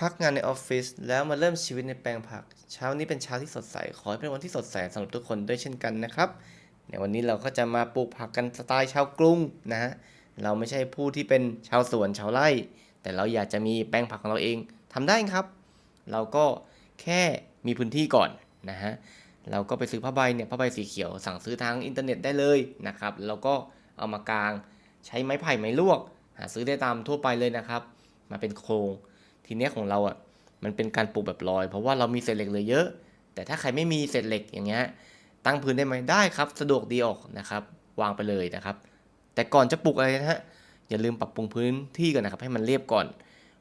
พักงานในออฟฟิศแล้วมาเริ่มชีวิตในแปลงผัก เช้านี้เป็นเช้าที่สดใส ขอให้เป็นวันที่สดใสสำหรับทุกคนด้วยเช่นกันนะครับในวันนี้เราก็จะมาปลูกผักกันสไตล์ชาวกรุงนะฮะเราไม่ใช่ผู้ที่เป็นชาวสวนชาวไร่ แต่เราอยากจะมีแปลงผักของเราเองทำได้ครับ เราก็แค่มีพื้นที่ก่อนนะฮะเราก็ไปซื้อผ้าใบเนี่ยผ้าใบสีเขียวสั่งซื้อทางอินเทอร์เน็ตได้เลยนะครับแล้วก็เอามากางใช้ไม้ไผ่ไม้ลวก หาซื้อได้ตามทั่วไปเลยนะครับ มาเป็นโครง ทีเนี้ยของเราอะมันเป็นการปลูกแบบลอย เพราะว่าเรามีเศษเหล็กเหลือเยอะ แต่ถ้าใครไม่มีเศษเหล็กอย่างเงี้ยตั้งพื้นได้ไหมได้ครับ สะดวกดีออกนะครับ วางไปเลยนะครับ แต่ก่อนจะปลูกอะไรนะฮะอย่าลืมปรับปรุงพื้นที่ก่อนนะครับ ให้มันเรียบก่อน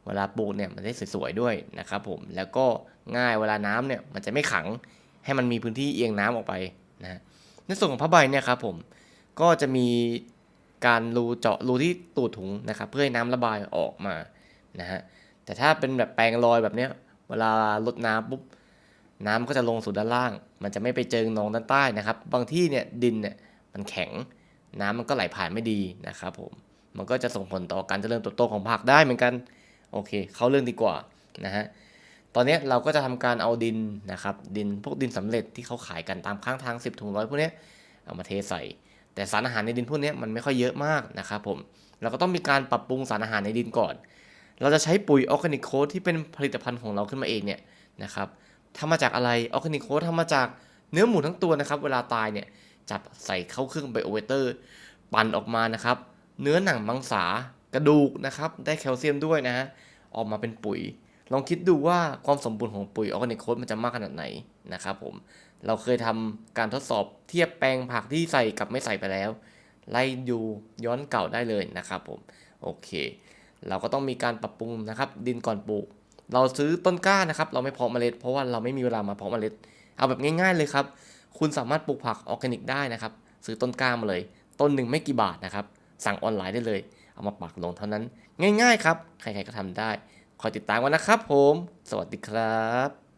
เวลาปลูกเนี่ยมันได้สวยๆด้วยนะครับผมแล้วก็ง่ายเวลาน้ำเนี่ยมันจะไม่ขังให้มันมีพื้นที่เอียงน้ำออกไปนะในส่วนของผ้าใบเนี่ยครับผมก็จะมีการรูเจาะรูที่ตูดถุงนะครับ เพื่อให้น้ำระบายออกมานะฮะ แต่ถ้าเป็นแบบแปลงลอยแบบเนี้ย เวลาลดน้ำปุ๊บน้ำก็จะลงสู่ด้านล่าง มันจะไม่ไปเจอหนองด้านใต้นะครับ บางที่เนี่ยดินเนี่ยมันแข็ง น้ำมันก็ไหลผ่านไม่ดีนะครับผม มันก็จะส่งผลต่อการเจริญเติบโตของผักได้เหมือนกัน โอเค เข้าเรื่องดีกว่านะฮะ ตอนนี้เราก็จะทำการเอาดินนะครับ ดินพวกดินสำเร็จที่เขาขายกันตามข้างทาง 10ถุงร้อยพวกนี้เอามาเทใส่ แต่สารอาหารในดินพวกนี้มันไม่ค่อยเยอะมากนะครับผม เราก็ต้องมีการปรับปรุงสารอาหารในดินก่อน เราจะใช้ปุ๋ยออร์แกนิกโค้ดที่เป็นผลิตภัณฑ์ของเราขึ้นมาเองเนี่ยนะครับทำมาจากอะไรออร์แกนิกโค้ดทำมาจากเนื้อหมูทั้งตัวนะครับ เวลาตายเนี่ยจับใส่เข้าเครื่องไบโอเวเตอร์ ปั่นออกมานะครับ เนื้อหนังมังสากระดูกนะครับ ได้แคลเซียมด้วยนะฮะออกมาเป็นปุ๋ย ลองคิดดูว่าความสมบูรณ์ของปุ๋ยออร์แกนิกโค้ดมันจะมากขนาดไหนนะครับผมเราเคยทำการทดสอบเทียบแปลงผักที่ใส่กับไม่ใส่ไปแล้ว ไล่ดูย้อนเก่าได้เลยนะครับผมโอเค เราก็ต้องมีการปรับปรุงนะครับดินก่อนปลูก เราซื้อต้นกล้านะครับ เราไม่เพาะเมล็ด เพราะว่าเราไม่มีเวลามาเพาะเมล็ด เอาแบบง่าย ๆเลยครับ คุณสามารถปลูกผักออร์แกนิกได้นะครับ ซื้อต้นกล้ามาเลย ต้นหนึ่งไม่กี่บาทนะครับ สั่งออนไลน์ได้เลย เอามาปักลงเท่านั้น ง่าย ๆ ครับ ใครๆก็ทำได้ คอยติดตามกันนะครับผม สวัสดีครับ